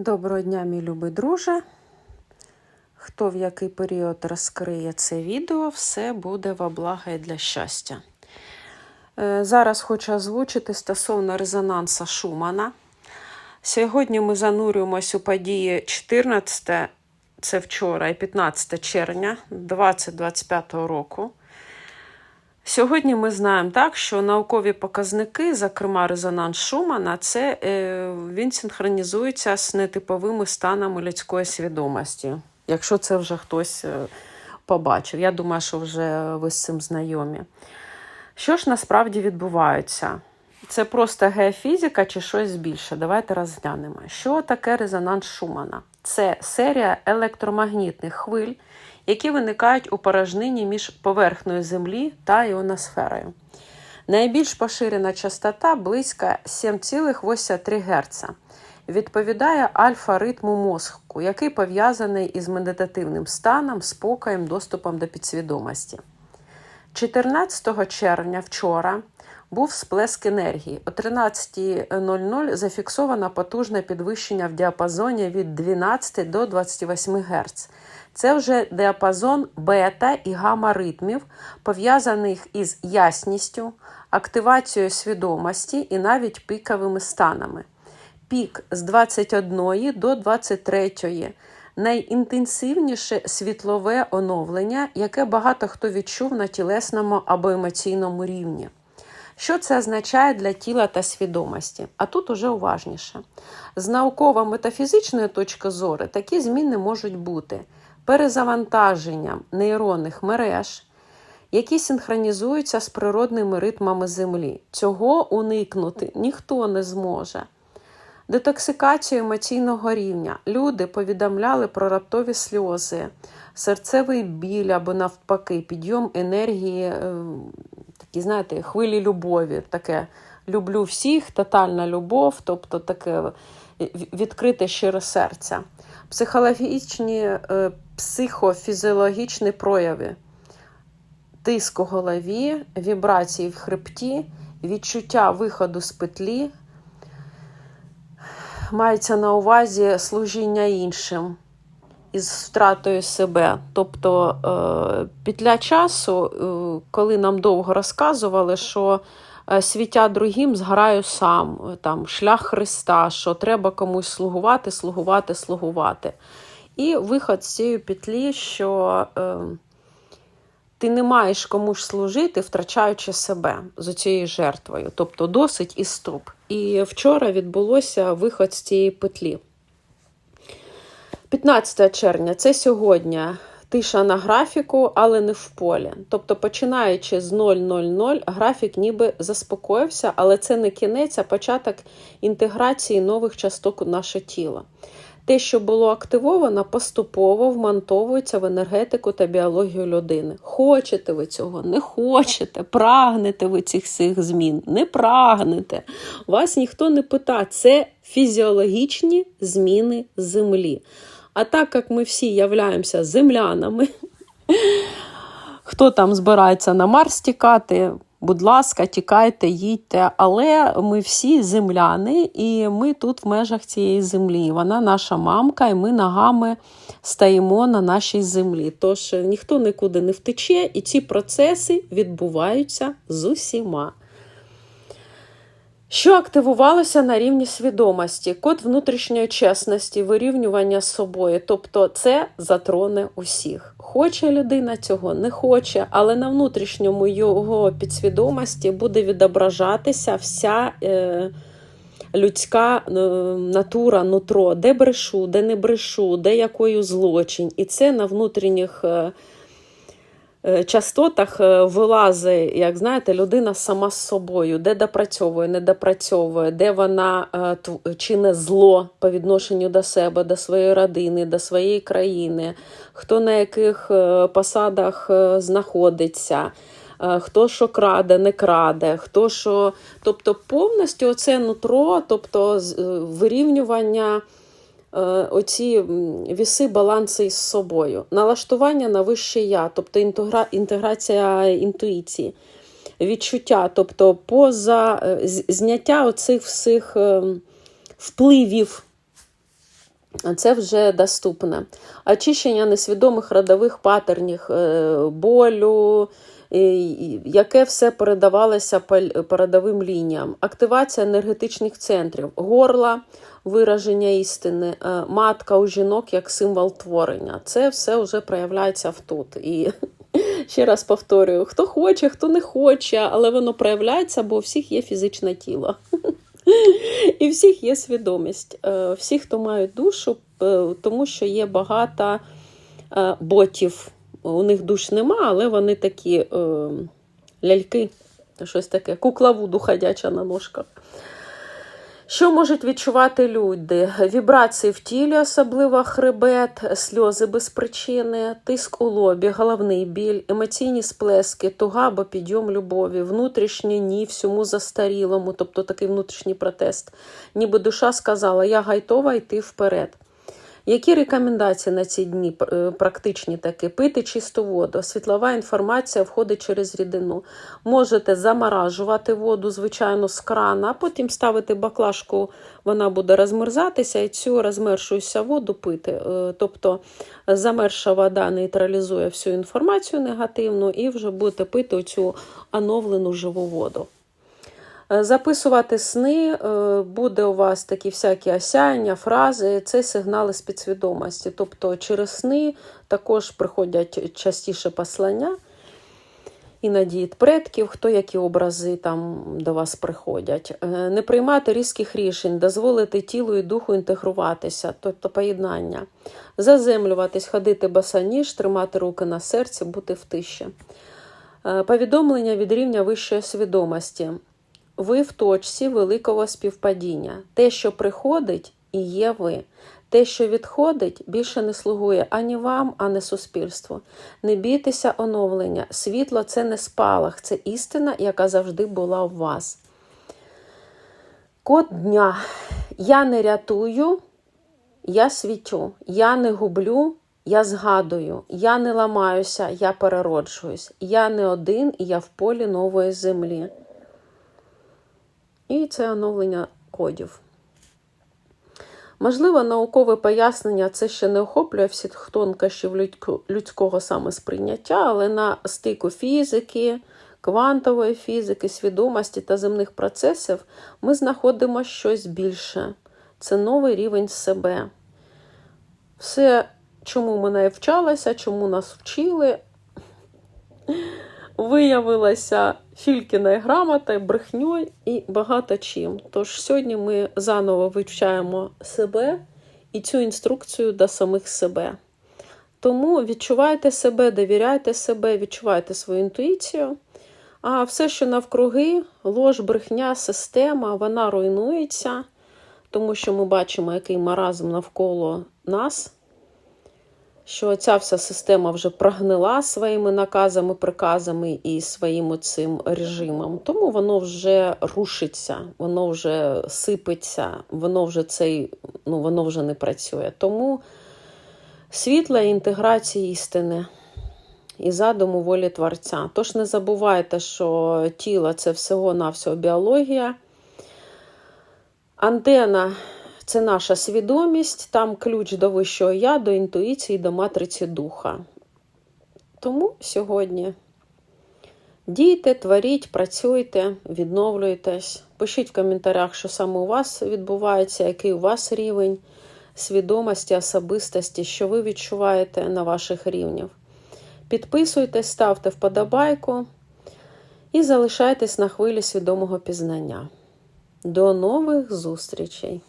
Доброго дня, мій любий друже. Хто в який період розкриє це відео, все буде во благо і для щастя. Е, Зараз хочу озвучити стосовно резонанса Шумана. Сьогодні ми занурюємось у події 14, це вчора, і 15 червня 2025 року. Сьогодні ми знаємо так, що наукові показники, зокрема резонанс Шумана, це е, він синхронізується з нетиповими станами людської свідомості, якщо це вже хтось е, побачив. Я думаю, що вже ви з цим знайомі. Що ж насправді відбувається? Це просто геофізика чи щось більше? Давайте розглянемо. Що таке резонанс Шумана? Це серія електромагнітних хвиль, які виникають у порожнині між поверхнею Землі та іоносферою. Найбільш поширена частота близько 7,83 Гц. Відповідає альфа-ритму мозку, який пов'язаний із медитативним станом, спокоєм, доступом до підсвідомості. 14 червня вчора був сплеск енергії. О 13.00 зафіксовано потужне підвищення в діапазоні від 12 до 28 Гц. Це вже діапазон бета і гамма ритмів, пов'язаних із ясністю, активацією свідомості і навіть піковими станами. Пік з 21 до 23 найінтенсивніше світлове оновлення, яке багато хто відчув на тілесному або емоційному рівні. Що це означає для тіла та свідомості? А тут уже уважніше. З науково-метафізичної точки зору такі зміни можуть бути перезавантаженням нейронних мереж, які синхронізуються з природними ритмами Землі. Цього уникнути ніхто не зможе. Детоксикацію емоційного рівня. Люди повідомляли про раптові сльози, серцевий біль або навпаки, підйом енергії, е, такі, знаєте, хвилі любові. Таке люблю всіх, тотальна любов, тобто таке відкрите щире серця. Психологічні, е, психофізіологічні прояви. Тиск у голові, вібрації в хребті, відчуття виходу з петлі, мається на увазі служіння іншим із втратою себе. Тобто е, петля часу, е, коли нам довго розказували, що е, свіття другим зграю сам, там шлях Христа, що треба комусь слугувати, слугувати, слугувати. І виход з цієї петлі, що ти не маєш комусь служити, втрачаючи себе з цією жертвою. Тобто досить і стоп. І вчора відбулося виход з цієї петлі. 15 червня це сьогодні тиша на графіку, але не в полі. Тобто, починаючи з 0,00, графік ніби заспокоївся, але це не кінець, а початок інтеграції нових часток у наше тіло. Те, що було активовано, поступово вмонтовується в енергетику та біологію людини. Хочете ви цього, не хочете, прагнете ви цих всіх змін, не прагнете. Вас ніхто не питає, це фізіологічні зміни землі. А так як ми всі являємося землянами, хто там збирається на Марс тікати, будь ласка, тікайте, їдьте. Але ми всі земляни, і ми тут в межах цієї землі. Вона наша мамка, і ми ногами стаємо на нашій землі. Тож ніхто нікуди не втече, і ці процеси відбуваються з усіма. Що активувалося на рівні свідомості, код внутрішньої чесності, вирівнювання з собою. Тобто це затроне усіх. Хоче людина цього, не хоче, але на внутрішньому його підсвідомості буде відображатися вся е, людська е, натура, нутро, де брешу, де не брешу, де якою злочин. І це на внутрішніх. Е, частотах е, вилазить, як знаєте, людина сама з собою, де допрацьовує, не допрацьовує, де вона е, чине зло по відношенню до себе, до своєї родини, до своєї країни, хто на яких посадах знаходиться. Хто що краде, не краде, хто що. Тобто повністю оце нутро, тобто вирівнювання Е, оці віси баланси із собою, налаштування на вище я, тобто інтеграція інтуїції, відчуття, тобто поза е, зняття оцих всіх е, впливів. Це вже доступне. Очищення несвідомих родових патернів, е, болю, е, яке все передавалося передовим лініям, активація енергетичних центрів, горла, вираження істини, е, матка у жінок як символ творення. Це все вже проявляється в тут. І ще раз повторюю: хто хоче, хто не хоче, але воно проявляється, бо у всіх є фізичне тіло. І всіх є свідомість. Е, всі, хто мають душу, тому що є багато е, ботів. У них душ нема, але вони такі ляльки, щось таке, кукла вуду ходяча на ножках. Що можуть відчувати люди? Вібрації в тілі, особливо хребет, сльози без причини, тиск у лобі, головний біль, емоційні сплески, туга або підйом любові, внутрішнє ні всьому застарілому, тобто такий внутрішній протест. Ніби душа сказала, я гайтова йти вперед. Які рекомендації на ці дні е, практичні такі? Пити чисту воду. Світлова інформація входить через рідину. Можете заморажувати воду, звичайно, з крана, а потім ставити баклажку, вона буде розмерзатися, і цю розмершуюся воду пити. Е, тобто замерша вода нейтралізує всю інформацію негативну, і вже будете пити оцю оновлену живу воду. Е, записувати сни, е, буде у вас такі всякі осяння, фрази, це сигнали з підсвідомості. Тобто через сни також приходять частіше послання іноді від предків, хто які образи там до вас приходять. Е, не приймати різких рішень, дозволити тілу і духу інтегруватися, тобто поєднання, заземлюватись, ходити басаніж, тримати руки на серці, бути в тиші. Повідомлення від рівня вищої свідомості. Ви в точці великого співпадіння. Те, що приходить, і є ви. Те, що відходить, більше не слугує ані вам, ані суспільству. Не бійтеся оновлення. Світло це не спалах, це істина, яка завжди була у вас. Код дня. Я не рятую, я світю, я не гублю, я згадую, я не ламаюся, я перероджуюсь. Я не один і я в полі нової землі. І це оновлення кодів. Можливо, наукове пояснення це ще не охоплює всі тонкощів людського самосприйняття, але на стику фізики, квантової фізики, свідомості та земних процесів ми знаходимо щось більше. Це новий рівень себе. Все, чому ми навчалися, чому нас вчили виявилася фількіною грамотою, брехньою і багато чим. Тож сьогодні ми заново вивчаємо себе і цю інструкцію до самих себе. Тому відчувайте себе, довіряйте себе, відчувайте свою інтуїцію. А все, що навкруги, лож, брехня, система, вона руйнується, тому що ми бачимо, який маразм навколо нас що ця вся система вже прогнила своїми наказами, приказами і своїм цим режимом. Тому воно вже рушиться, воно вже сипеться, воно вже цей, ну, воно вже не працює. Тому світла інтеграція істини. І задуму волі Творця. Тож не забувайте, що тіло це всього-навсього біологія. Антена це наша свідомість, там ключ до вищого я, до інтуїції, до матриці духа. Тому сьогодні дійте, творіть, працюйте, відновлюйтесь. Пишіть в коментарях, що саме у вас відбувається, який у вас рівень свідомості, особистості, що ви відчуваєте на ваших рівнях. Підписуйтесь, ставте вподобайку і залишайтесь на хвилі свідомого пізнання. До нових зустрічей!